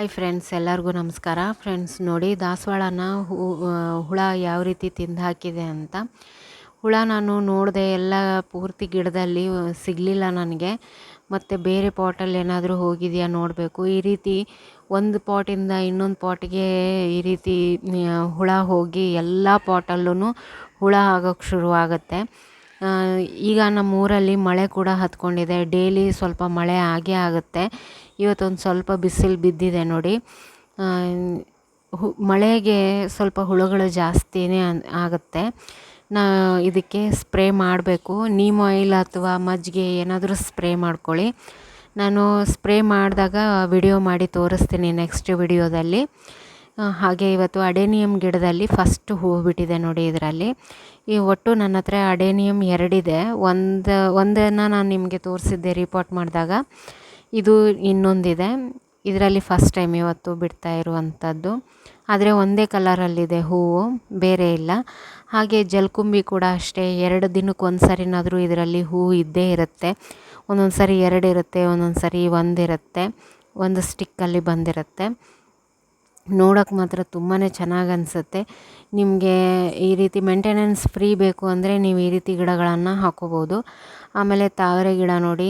Hi friends ಎಲ್ಲರಿಗೂ ನಮಸ್ಕಾರ. Friends ನೋಡಿ ದಾಸವಾಳನ ಹುಳ ಯಾವ ರೀತಿ ತಿಂದು ಹಾಕಿದೆ ಅಂತ. ಹುಳ ನಾನು ನೋಡಿದೆ ಎಲ್ಲ ಪೂರ್ತಿ ಗಿಡದಲ್ಲಿ ಸಿಗಲಿಲ್ಲ ನನಗೆ. ಮತ್ತು ಬೇರೆ ಪಾಟಲ್ಲಿ ಏನಾದರೂ ಹೋಗಿದೆಯಾ ನೋಡಬೇಕು. ಈ ರೀತಿ ಒಂದು ಪಾಟಿಂದ ಇನ್ನೊಂದು ಪಾಟಿಗೆ ಈ ರೀತಿ ಹುಳ ಹೋಗಿ ಎಲ್ಲ ಪಾಟಲ್ಲೂ ಹುಳ ಆಗೋಕ್ಕೆ ಶುರುವಾಗುತ್ತೆ. ಈಗ ನಮ್ಮ ಊರಲ್ಲಿ ಮಳೆ ಕೂಡ ಹತ್ಕೊಂಡಿದೆ. ಡೈಲಿ ಸ್ವಲ್ಪ ಮಳೆ ಆಗೇ ಆಗುತ್ತೆ. ಇವತ್ತೊಂದು ಸ್ವಲ್ಪ ಬಿಸಿಲು ಬಿದ್ದಿದೆ ನೋಡಿ. ಹು, ಮಳೆಗೆ ಸ್ವಲ್ಪ ಹುಳುಗಳು ಜಾಸ್ತಿನೇ ಆಗುತ್ತೆ. ನಾ, ಇದಕ್ಕೆ ಸ್ಪ್ರೇ ಮಾಡಬೇಕು. ನೀಮ್ ಆಯಿಲ್ ಅಥವಾ ಮಜ್ಜಿಗೆ ಏನಾದರೂ ಸ್ಪ್ರೇ ಮಾಡ್ಕೊಳ್ಳಿ. ನಾನು ಸ್ಪ್ರೇ ಮಾಡಿದಾಗ ವಿಡಿಯೋ ಮಾಡಿ ತೋರಿಸ್ತೀನಿ ನೆಕ್ಸ್ಟ್ ವಿಡಿಯೋದಲ್ಲಿ. ಹಾಗೆ ಇವತ್ತು ಅಡೇನಿಯಂ ಗಿಡದಲ್ಲಿ ಫಸ್ಟ್ ಹೂವು ಬಿಟ್ಟಿದೆ ನೋಡಿ ಇದರಲ್ಲಿ. ಈ ಒಟ್ಟು ನನ್ನ ಹತ್ರ ಅಡೇನಿಯಂ ಎರಡಿದೆ. ಒಂದು, ಒಂದನ್ನು ನಾನು ನಿಮಗೆ ತೋರಿಸಿದ್ದೆ ರಿಪೋರ್ಟ್ ಮಾಡಿದಾಗ. ಇದು ಇನ್ನೊಂದಿದೆ. ಇದರಲ್ಲಿ ಫಸ್ಟ್ ಟೈಮ್ ಇವತ್ತು ಬಿಡ್ತಾ ಇರುವಂಥದ್ದು ಆದರೆ ಒಂದೇ ಕಲರಲ್ಲಿದೆ ಹೂವು, ಬೇರೆ ಇಲ್ಲ. ಹಾಗೆ ಜಲ್ಕುಂಬಿ ಕೂಡ ಅಷ್ಟೇ, ಎರಡು ದಿನಕ್ಕೆ ಒಂದು ಸರಿನಾದರೂ ಇದರಲ್ಲಿ ಹೂವು ಇದ್ದೇ ಇರುತ್ತೆ. ಒಂದೊಂದು ಸರಿ ಎರಡು ಇರುತ್ತೆ ಒಂದೊಂದು ಸರಿ ಒಂದಿರುತ್ತೆ, ಒಂದು ಸ್ಟಿಕ್ಕಲ್ಲಿ ಬಂದಿರುತ್ತೆ. ನೋಡೋಕೆ ಮಾತ್ರ ತುಂಬಾ ಚೆನ್ನಾಗಿ ಅನಿಸುತ್ತೆ. ನಿಮಗೆ ಈ ರೀತಿ ಮೇಂಟೆನೆನ್ಸ್ ಫ್ರೀ ಬೇಕು ಅಂದರೆ ನೀವು ಈ ರೀತಿ ಗಿಡಗಳನ್ನು ಹಾಕೋಬೋದು. ಆಮೇಲೆ ತಾವರೆ ಗಿಡ ನೋಡಿ,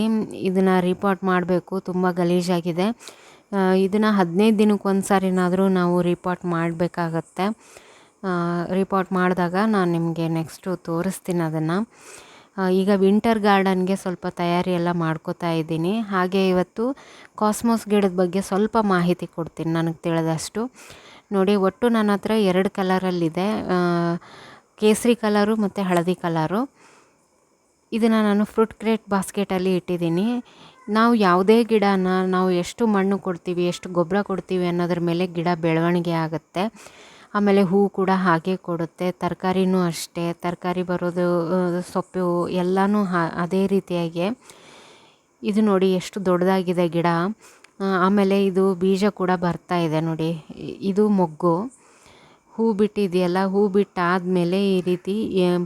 ಇದನ್ನು ರಿಪೋರ್ಟ್ ಮಾಡಬೇಕು, ತುಂಬ ಗಲೀಜಾಗಿದೆ. ಇದನ್ನು ಹದಿನೈದು ದಿನಕ್ಕೆ ಒಂದು ಸಾರಿನಾದರೂ ನಾವು ರಿಪೋರ್ಟ್ ಮಾಡಬೇಕಾಗತ್ತೆ. ರಿಪೋರ್ಟ್ ಮಾಡಿದಾಗ ನಾನು ನಿಮಗೆ ನೆಕ್ಸ್ಟು ತೋರಿಸ್ತೀನಿ ಅದನ್ನು. ಈಗ ವಿಂಟರ್ ಗಾರ್ಡನ್ಗೆ ಸ್ವಲ್ಪ ತಯಾರಿ ಎಲ್ಲ ಮಾಡ್ಕೋತಾ ಇದ್ದೀನಿ. ಹಾಗೆ ಇವತ್ತು ಕಾಸ್ಮೋಸ್ ಗಿಡದ ಬಗ್ಗೆ ಸ್ವಲ್ಪ ಮಾಹಿತಿ ಕೊಡ್ತೀನಿ ನನಗೆ ತಿಳಿದಷ್ಟು. ನೋಡಿ, ಒಟ್ಟು ನನ್ನ ಹತ್ರ ಎರಡು ಕಲರಲ್ಲಿದೆ. ಕೇಸರಿ ಕಲರು ಮತ್ತು ಹಳದಿ ಕಲರು. ಇದನ್ನು ನಾನು ಫ್ರೂಟ್ ಕ್ರೇಟ್ ಬಾಸ್ಕೆಟಲ್ಲಿ ಇಟ್ಟಿದ್ದೀನಿ. ನಾವು ಯಾವುದೇ ಗಿಡನ ನಾವು ಎಷ್ಟು ಮಣ್ಣು ಕೊಡ್ತೀವಿ, ಎಷ್ಟು ಗೊಬ್ಬರ ಕೊಡ್ತೀವಿ ಅನ್ನೋದ್ರ ಮೇಲೆ ಗಿಡ ಬೆಳವಣಿಗೆ ಆಗುತ್ತೆ. ಆಮೇಲೆ ಹೂ ಕೂಡ ಹಾಗೆ ಕೊಡುತ್ತೆ. ತರಕಾರಿನೂ ಅಷ್ಟೇ. ತರಕಾರಿ ಬರೋದು ಸೊಪ್ಪು ಎಲ್ಲನೂ ಹಾ, ಅದೇ ರೀತಿಯಾಗಿ. ಇದು ನೋಡಿ ಎಷ್ಟು ದೊಡ್ಡದಾಗಿದೆ ಗಿಡ. ಆಮೇಲೆ ಇದು ಬೀಜ ಕೂಡ ಬರ್ತಾ ಇದೆ ನೋಡಿ. ಇದು ಮೊಗ್ಗು. ಹೂ ಬಿಟ್ಟಿದೆಯಲ್ಲ, ಹೂ ಬಿಟ್ಟಾದಮೇಲೆ ಈ ರೀತಿ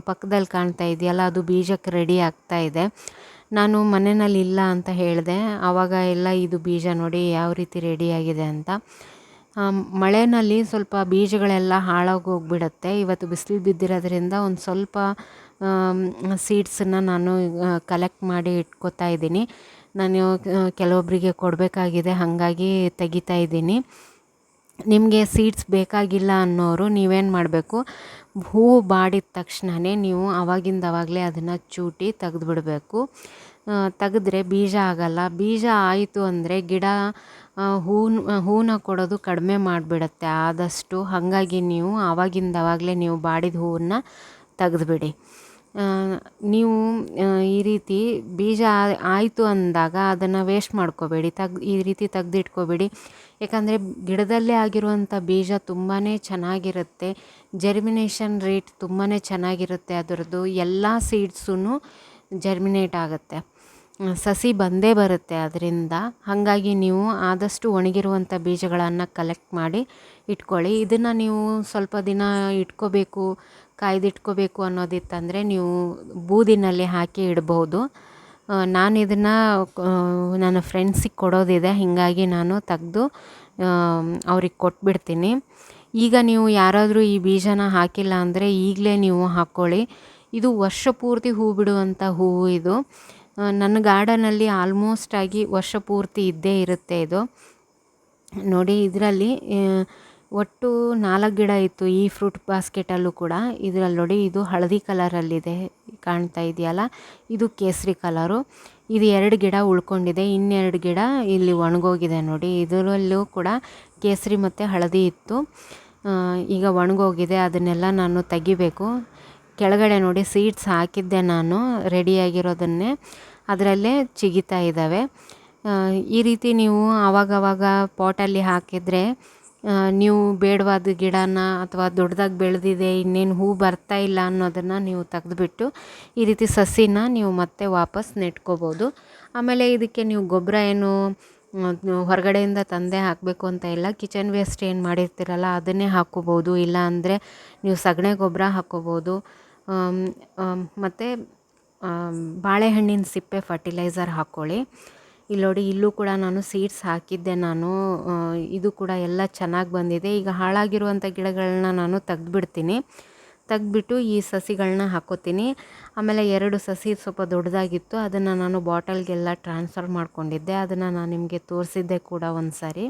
ಪಕ್ಕದಲ್ಲಿ ಕಾಣ್ತಾ ಇದೆಯಲ್ಲ, ಅದು ಬೀಜಕ್ಕೆ ರೆಡಿ ಆಗ್ತಾ ಇದೆ. ನಾನು ಮನೆಯಲ್ಲಿ ಇಲ್ಲ ಅಂತ ಹೇಳಿದೆ. ಆವಾಗ ಎಲ್ಲ ಇದು ಬೀಜ ನೋಡಿ ಯಾವ ರೀತಿ ರೆಡಿಯಾಗಿದೆ ಅಂತ. ಮಳೆಯಲ್ಲಿ ಸ್ವಲ್ಪ ಬೀಜಗಳೆಲ್ಲ ಹಾಳಾಗಿ ಹೋಗ್ಬಿಡತ್ತೆ. ಇವತ್ತು ಬಿಸಿಲು ಬಿದ್ದಿರೋದ್ರಿಂದ ಒಂದು ಸ್ವಲ್ಪ ಸೀಡ್ಸನ್ನು ನಾನು ಕಲೆಕ್ಟ್ ಮಾಡಿ ಇಟ್ಕೋತಾ ಇದ್ದೀನಿ. ನಾನು ಕೆಲವೊಬ್ಬರಿಗೆ ಕೊಡಬೇಕಾಗಿದೆ, ಹಾಗಾಗಿ ತೆಗಿತಾ ಇದ್ದೀನಿ. ನಿಮಗೆ ಸೀಡ್ಸ್ ಬೇಕಾಗಿಲ್ಲ ಅನ್ನೋರು ನೀವೇನು ಮಾಡಬೇಕು? ಹೂವು ಬಾಡಿದ ತಕ್ಷಣವೇ ನೀವು ಆವಾಗಿಂದವಾಗಲೇ ಅದನ್ನು ಚೂಟಿ ತೆಗೆದುಬಿಡ್ಬೇಕು. ತೆಗೆದ್ರೆ ಬೀಜ ಆಗೋಲ್ಲ. ಬೀಜ ಆಯಿತು ಅಂದರೆ ಗಿಡ ಹೂನ ಹೂನ ಕೊಡೋದು ಕಡಿಮೆ ಮಾಡಿಬಿಡತ್ತೆ. ಆದಷ್ಟು ಹಾಗಾಗಿ ನೀವು ಆವಾಗಿಂದವಾಗಲೇ ನೀವು ಬಾಡಿದ ಹೂವನ್ನು ತೆಗೆದುಬಿಡಿ. ನೀವು ಈ ರೀತಿ ಬೀಜ ಆಯಿತು ಅಂದಾಗ ಅದನ್ನು ವೇಸ್ಟ್ ಮಾಡ್ಕೋಬೇಡಿ. ತೆಗ್ದು ಈ ರೀತಿ ತೆಗ್ದಿಟ್ಕೋಬೇಡಿ. ಯಾಕಂದರೆ ಗಿಡದಲ್ಲೇ ಆಗಿರುವಂಥ ಬೀಜ ತುಂಬಾ ಚೆನ್ನಾಗಿರುತ್ತೆ. ಜರ್ಮಿನೇಷನ್ ರೇಟ್ ತುಂಬಾ ಚೆನ್ನಾಗಿರುತ್ತೆ. ಅದರದ್ದು ಎಲ್ಲ ಸೀಡ್ಸೂ ಜರ್ಮಿನೇಟ್ ಆಗುತ್ತೆ. ಸಸಿ ಬಂದೇ ಬರುತ್ತೆ ಅದರಿಂದ. ಹಾಗಾಗಿ ನೀವು ಆದಷ್ಟು ಒಣಗಿರುವಂಥ ಬೀಜಗಳನ್ನು ಕಲೆಕ್ಟ್ ಮಾಡಿ ಇಟ್ಕೊಳ್ಳಿ. ಇದನ್ನು ನೀವು ಸ್ವಲ್ಪ ದಿನ ಇಟ್ಕೋಬೇಕು, ಕಾಯ್ದಿಟ್ಕೋಬೇಕು ಅನ್ನೋದಿತ್ತಂದರೆ ನೀವು ಬೂದಿನಲ್ಲಿ ಹಾಕಿ ಇಡ್ಬೋದು. ನಾನು ಇದನ್ನು ನನ್ನ ಫ್ರೆಂಡ್ಸಿಗೆ ಕೊಡೋದಿದೆ. ಹೀಗಾಗಿ ನಾನು ತೆಗ್ದು ಅವ್ರಿಗೆ ಕೊಟ್ಬಿಡ್ತೀನಿ. ಈಗ ನೀವು ಯಾರಾದರೂ ಈ ಬೀಜನ ಹಾಕಿಲ್ಲ ಅಂದರೆ ಈಗಲೇ ನೀವು ಹಾಕ್ಕೊಳ್ಳಿ ಇದು ವರ್ಷ ಪೂರ್ತಿ ಹೂ ಬಿಡುವಂಥ ಹೂವು ಇದು. ನನ್ನ ಗಾರ್ಡನಲ್ಲಿ ಆಲ್ಮೋಸ್ಟ್ ಆಗಿ ವರ್ಷ ಪೂರ್ತಿ ಇದ್ದೇ ಇರುತ್ತೆ ಇದು. ನೋಡಿ, ಇದರಲ್ಲಿ ಒಟ್ಟು ನಾಲ್ಕು ಗಿಡ ಇತ್ತು ಈ ಫ್ರೂಟ್ ಬಾಸ್ಕೆಟಲ್ಲೂ ಕೂಡ. ಇದರಲ್ಲಿ ನೋಡಿ, ಇದು ಹಳದಿ ಕಲರಲ್ಲಿದೆ ಕಾಣ್ತಾ ಇದೆಯಲ್ಲ? ಇದು ಕೇಸರಿ ಕಲರು. ಇದು ಎರಡು ಗಿಡ ಉಳ್ಕೊಂಡಿದೆ. ಇನ್ನೆರಡು ಗಿಡ ಇಲ್ಲಿ ಒಣಗೋಗಿದೆ ನೋಡಿ. ಇದರಲ್ಲೂ ಕೂಡ ಕೇಸರಿ ಮತ್ತು ಹಳದಿ ಇತ್ತು. ಈಗ ಒಣಗೋಗಿದೆ. ಅದನ್ನೆಲ್ಲ ನಾನು ತೆಗಿಬೇಕು. ಕೆಳಗಡೆ ನೋಡಿ ಸೀಡ್ಸ್ ಹಾಕಿದ್ದೆ ನಾನು ರೆಡಿಯಾಗಿರೋದನ್ನೇ ಅದರಲ್ಲೇ ಚಿಗಿತಾ ಇದ್ದಾವೆ. ಈ ರೀತಿ ನೀವು ಆವಾಗವಾಗ ಪಾಟಲ್ಲಿ ಹಾಕಿದರೆ ನೀವು ಬೇಡವಾದ ಗಿಡನ ಅಥವಾ ದೊಡ್ಡದಾಗಿ ಬೆಳೆದಿದೆ, ಇನ್ನೇನು ಹೂ ಬರ್ತಾ ಇಲ್ಲ ಅನ್ನೋದನ್ನು ನೀವು ತೆಗೆದುಬಿಟ್ಟು ಈ ರೀತಿ ಸಸಿನ ನೀವು ಮತ್ತೆ ವಾಪಸ್ ನೆಟ್ಕೋಬೋದು. ಆಮೇಲೆ ಇದಕ್ಕೆ ನೀವು ಗೊಬ್ಬರ ಏನು ಹೊರಗಡೆಯಿಂದ ತಂದೆ ಹಾಕಬೇಕು ಅಂತ ಇಲ್ಲ. ಕಿಚನ್ ವೇಸ್ಟ್ ಏನು ಮಾಡಿರ್ತೀರಲ್ಲ, ಅದನ್ನೇ ಹಾಕ್ಕೋಬೋದು. ಇಲ್ಲ ಅಂದರೆ ನೀವು ಸಗಣಿ ಗೊಬ್ಬರ ಹಾಕ್ಕೋಬೋದು. ಮತ್ತು ಬಾಳೆಹಣ್ಣಿನ ಸಿಪ್ಪೆ ಫರ್ಟಿಲೈಸರ್ ಹಾಕ್ಕೊಳ್ಳಿ ಇಲ್ಲಿ ನೋಡಿ, ಇಲ್ಲೂ ಕೂಡ ನಾನು ಸೀಡ್ಸ್ ಹಾಕಿದ್ದೆ ನಾನು. ಇದು ಕೂಡ ಎಲ್ಲ ಚೆನ್ನಾಗಿ ಬಂದಿದೆ. ಈಗ ಹಾಳಾಗಿರುವಂಥ ಗಿಡಗಳನ್ನ ನಾನು ತೆಗ್ದುಬಿಡ್ತೀನಿ. ತೆಗ್ದುಬಿಟ್ಟು ಈ ಸಸಿಗಳನ್ನ ಹಾಕೋತೀನಿ. ಆಮೇಲೆ ಎರಡು ಸಸಿ ಸ್ವಲ್ಪ ದೊಡ್ಡದಾಗಿತ್ತು. ಅದನ್ನು ನಾನು ಬಾಟಲ್ಗೆಲ್ಲ ಟ್ರಾನ್ಸ್ಫರ್ ಮಾಡಿಕೊಂಡಿದ್ದೆ. ಅದನ್ನು ನಾನು ನಿಮಗೆ ತೋರಿಸಿದ್ದೆ ಕೂಡ ಒಂದು ಸಾರಿ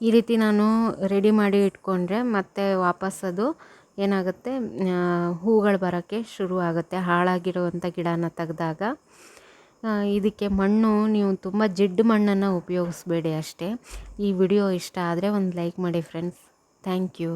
ಈ ರೀತಿ ನಾನು ರೆಡಿ ಮಾಡಿ ಇಟ್ಕೊಂಡ್ರೆ ಮತ್ತೆ ವಾಪಸ್ ಅದು ಏನಾಗುತ್ತೆ ಹೂಗಳು ಬರೋಕ್ಕೆ ಶುರು ಆಗುತ್ತೆ. ಹಾಳಾಗಿರುವಂಥ ಗಿಡನ ತೆಗೆದಾಗ ಇದಕ್ಕೆ ಮಣ್ಣು, ನೀವು ತುಂಬ ಜಿಡ್ಡು ಮಣ್ಣನ್ನು ಉಪಯೋಗಿಸ್ಬೇಡಿ ಅಷ್ಟೇ. ಈ ವಿಡಿಯೋ ಇಷ್ಟ ಆದರೆ ಒಂದು ಲೈಕ್ ಮಾಡಿ ಫ್ರೆಂಡ್ಸ್ ಥ್ಯಾಂಕ್ ಯು